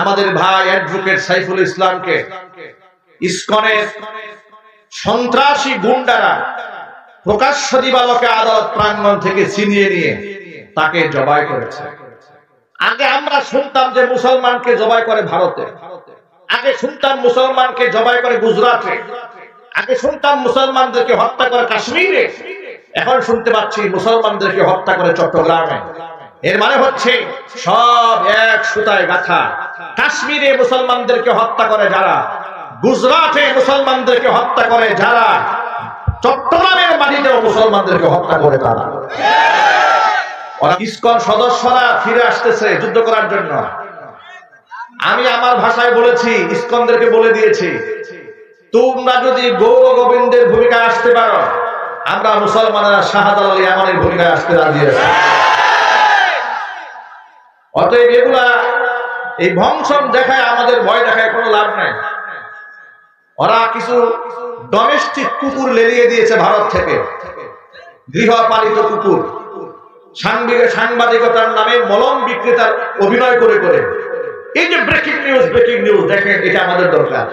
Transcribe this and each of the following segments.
আমাদের ভাই অ্যাডভোকেট সাইফুল ইসলামকে ইসকনের সন্ত্রাসী গুন্ডারা প্রকাশ্য দিবালকে আদালত প্রাঙ্গণ থেকে ছিনিয়ে নিয়ে তাকে জবাই করেছে। আগে আমরা শুনতাম যে মুসলমানকে জবাই করে ভারতে। আগে শুনতাম মুসলমানকে জবাই করে গুজরাটে। আগে শুনতাম মুসলমানদেরকে হত্যা করে কাশ্মীরে। এখন শুনতে পাচ্ছি মুসলমানদেরকে হত্যা করে চট্টগ্রামে। এর মানে হচ্ছে সব এক সুতায় গাথা। কাশ্মীরে মুসলমানদেরকে হত্যা করে যারা, গুজরাটে মুসলমানদেরকে হত্যা করে যারা, চট্টগ্রামের মাটিতেও মুসলমানদেরকে হত্যা করে তারা। ইসকন সদস্যরা ফিরে আসতেছে যুদ্ধ করার জন্য। আমি আমার ভাষায় বলেছি, ইসকনদেরকে বলে দিয়েছি, তোমরা যদি গৌর গোবিন্দের ভূমিকায় আসতে পারো, আমরা মুসলমানেরা শাহজালাল ইয়ামানের ভূমিকায় আসতে রাজি আছি। অতএব এগুলা এই ভংসন দেখায়, আমাদের ভয় দেখায়, কোনো লাভ নাই। ওরা কিছু ডোমেস্টিক কুকুর লেলিয়ে দিয়েছে ভারত থেকে। গৃহপালিত কুকুর। সাংবাদিকতার নামে মলম বিক্রেতার অভিনয় করে করে। এই যে ব্রেকিং নিউজ ব্রেকিং নিউজ দেখেন, এটা আমাদের দরকার।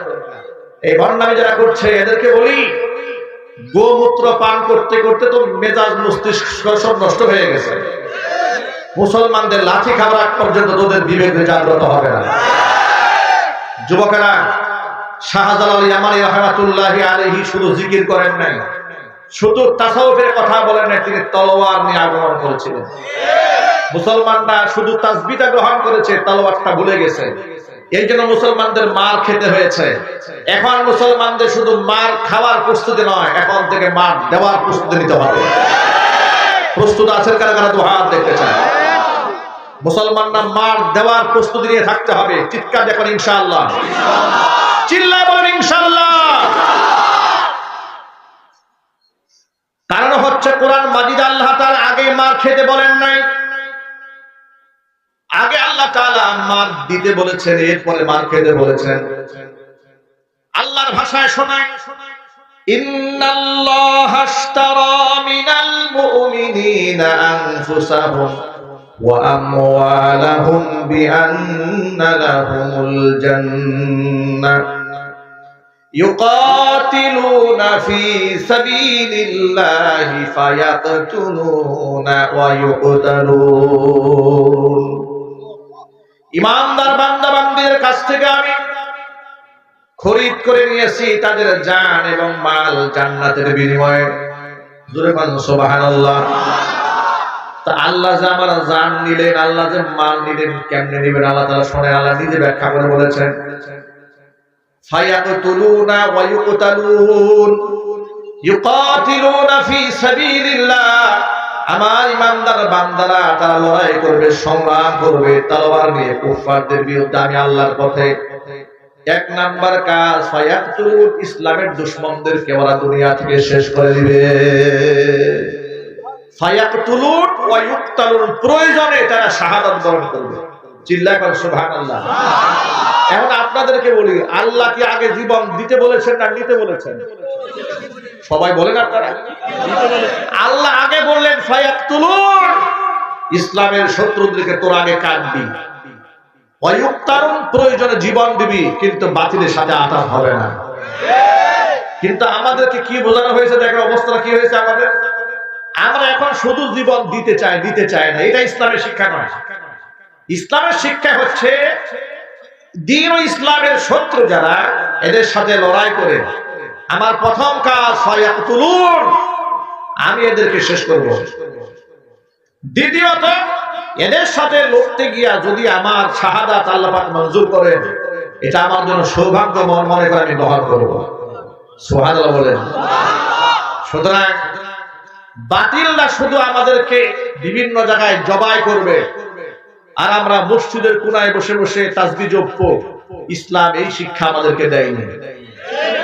এই ভণ্ডামি যারা করছে, এদেরকে বলি, গোমূত্র পান করতে করতে তো মেজাজ মস্তিষ্ক সব নষ্ট হয়ে গেছে। মুসলমানদের লাঠি খাবার আগ পর্যন্ত তোদের বিবেক জাগ্রত হবে না। যুবকেরা মুসলমানদের মার খেতে হয়েছে। এখন মুসলমানদের শুধু মার খাওয়ার প্রস্তুতি নয়, এখন থেকে মার দেওয়ার প্রস্তুতি নিতে হবে। প্রস্তুত আছেন কারা কারা? দু হাত দেখতে চায় মুসলমানরা মার দেওয়ার প্রস্তুতি নিয়ে থাকতে হবে। চিৎকার দেখুন ইনশাআল্লাহ। চিল্লায় বলেন ইনশাআল্লাহ। কারণ হচ্ছে কোরআন মাজিদ আল্লাহ তার আগে মার খেতে বলেন নাই। আগে আল্লাহ তাআলা মার দিতে বলেছেন, এরপরে মার খেতে বলেছেন। আল্লাহর ভাষায় শোনায়। মিনাল মুমিনিনা আনফুসাহুম। ওয়া আমওয়ালাহুম বিআন্না লাহুমুল জান্নাহ يقاتلون في سبيل الله فيقتلون ويقتلون ইমানদার বান্দা বান্দিদের কাছ থেকে আমি খরিদ করে নিয়েছি তাদের জান এবং মাল জান্নাতের বিনিময়ে জোরে বলুন সুবহানাল্লাহ তা আল্লাহ যে আমার জান নিলেন, আল্লাহ যে মাল নিলেন, কেমনে নিবেন? আল্লাহ তালা শুনে আল্লাহ নিজে ব্যাখ্যা করে বলেছেন আমার বান্দারা করবে করবে, তলোয়ার আমি আল্লাহর পথে। এক নাম্বার কাজ ইসলামের দুশমনদেরকে ওরা দুনিয়া থেকে শেষ করে দিবে। প্রয়োজনে তারা শাহাদাত বরণ করবে। চিল্লা করে সুবহানাল্লাহ। এখন আপনাদেরকে বলি, আল্লাহ কি আগে জীবন দিতে বলেছেন না নিতে বলেছেন? সবাই বলেন আপনারা। আল্লাহ আগে বললেন, ফায়াকতুলুন। ইসলামের শত্রুদেরকে তোর আগে কাটবি। অয়ুক্তারুন প্রয়োজনে জীবন দিবি, কিন্তু বাতিলের সাথে আঘাত হবে না। কিন্তু আমাদেরকে কি বোঝানো হয়েছে, দেখেন অবস্থাটা কি হয়েছে আমাদের? আমরা এখন শুধু জীবন দিতে চাই দিতে চাই না। এটা ইসলামের শিক্ষা নয়। ইসলামের শিক্ষা হচ্ছে দিন ইসলামের শত্রু যারা, এদের সাথে লড়াই করে। আমার প্রথম কাজ তুলুন আমি এদেরকে শেষ করব। দ্বিতীয়ত, এদের সাথে লড়তে গিয়া যদি আমার শাহাদাত আল্লাহ মঞ্জুর করেন, এটা আমার জন্য সৌভাগ্য মন মনে করে আমি গ্রহণ করব। সুবহানাল্লাহ বলেন। সুতরাং বাতিলরা শুধু আমাদেরকে বিভিন্ন জায়গায় জবাই করবে। আর আমরা মসজিদের কোনায় বসে বসে তাজবি জপব। ইসলাম এই শিক্ষা আমাদেরকে দেয়নি।